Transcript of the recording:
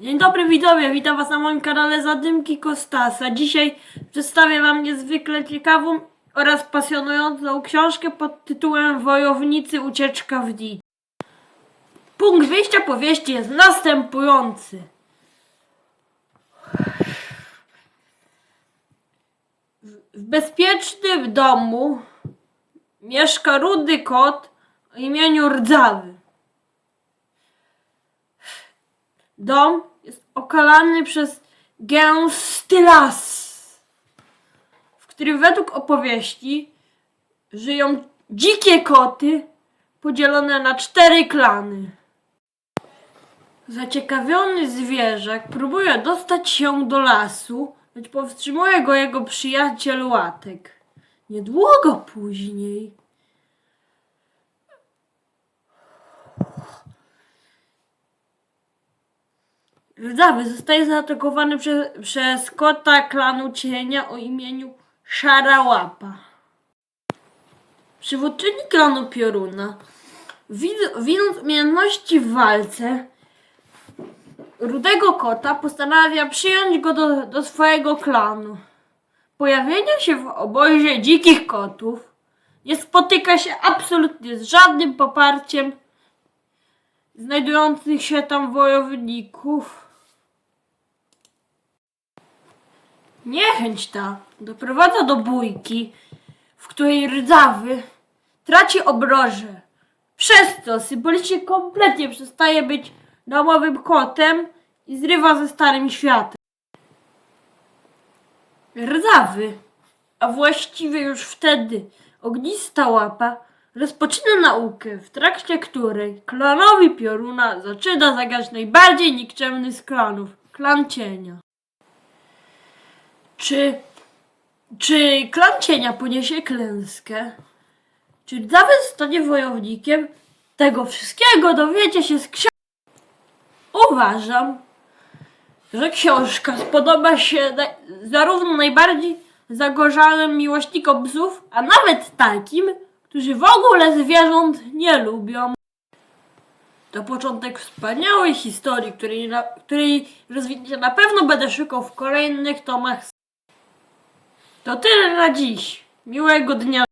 Dzień dobry widzowie, witam was na moim kanale Zadymki Kostasa. Dzisiaj przedstawię wam niezwykle ciekawą oraz pasjonującą książkę pod tytułem Wojownicy Ucieczka w dzicz. Punkt wyjścia powieści jest następujący. W- bezpiecznym domu mieszka rudy kot o imieniu Rdzawy. Dom okalany przez gęsty las, w którym według opowieści żyją dzikie koty podzielone na cztery klany. Zaciekawiony zwierzak próbuje dostać się do lasu, lecz powstrzymuje go jego przyjaciel Łatek. Niedługo później Rdzawy zostaje zaatakowany przez, przez kota klanu cienia o imieniu Szara Łapa. Przywódczyni klanu Pioruna, wid- widząc umiejętności w walce, rudego kota postanawia przyjąć go do, do swojego klanu. Pojawienie się w obozie dzikich kotów nie spotyka się absolutnie z żadnym poparciem znajdujących się tam wojowników. Niechęć ta doprowadza do bójki, w której rdzawy traci obroże, przez co symbolicznie kompletnie przestaje być domowym kotem i zrywa ze starym światem. Rdzawy, a właściwie już wtedy ognista łapa, rozpoczyna naukę, w trakcie której klanowi Pioruna zaczyna zagrać najbardziej nikczemny z klanów, klan cienia. Czy, czy klan cienia poniesie klęskę? Czy Rdzawy zostanie wojownikiem? Tego wszystkiego dowiecie się z książki. Uważam, że książka spodoba się na, zarówno najbardziej zagorzałym miłośnikom psów, a nawet takim, którzy w ogóle zwierząt nie lubią. To początek wspaniałej historii, której, której rozwinięcia na pewno będę szukał w kolejnych tomach. To tyle na dziś. Miłego dnia.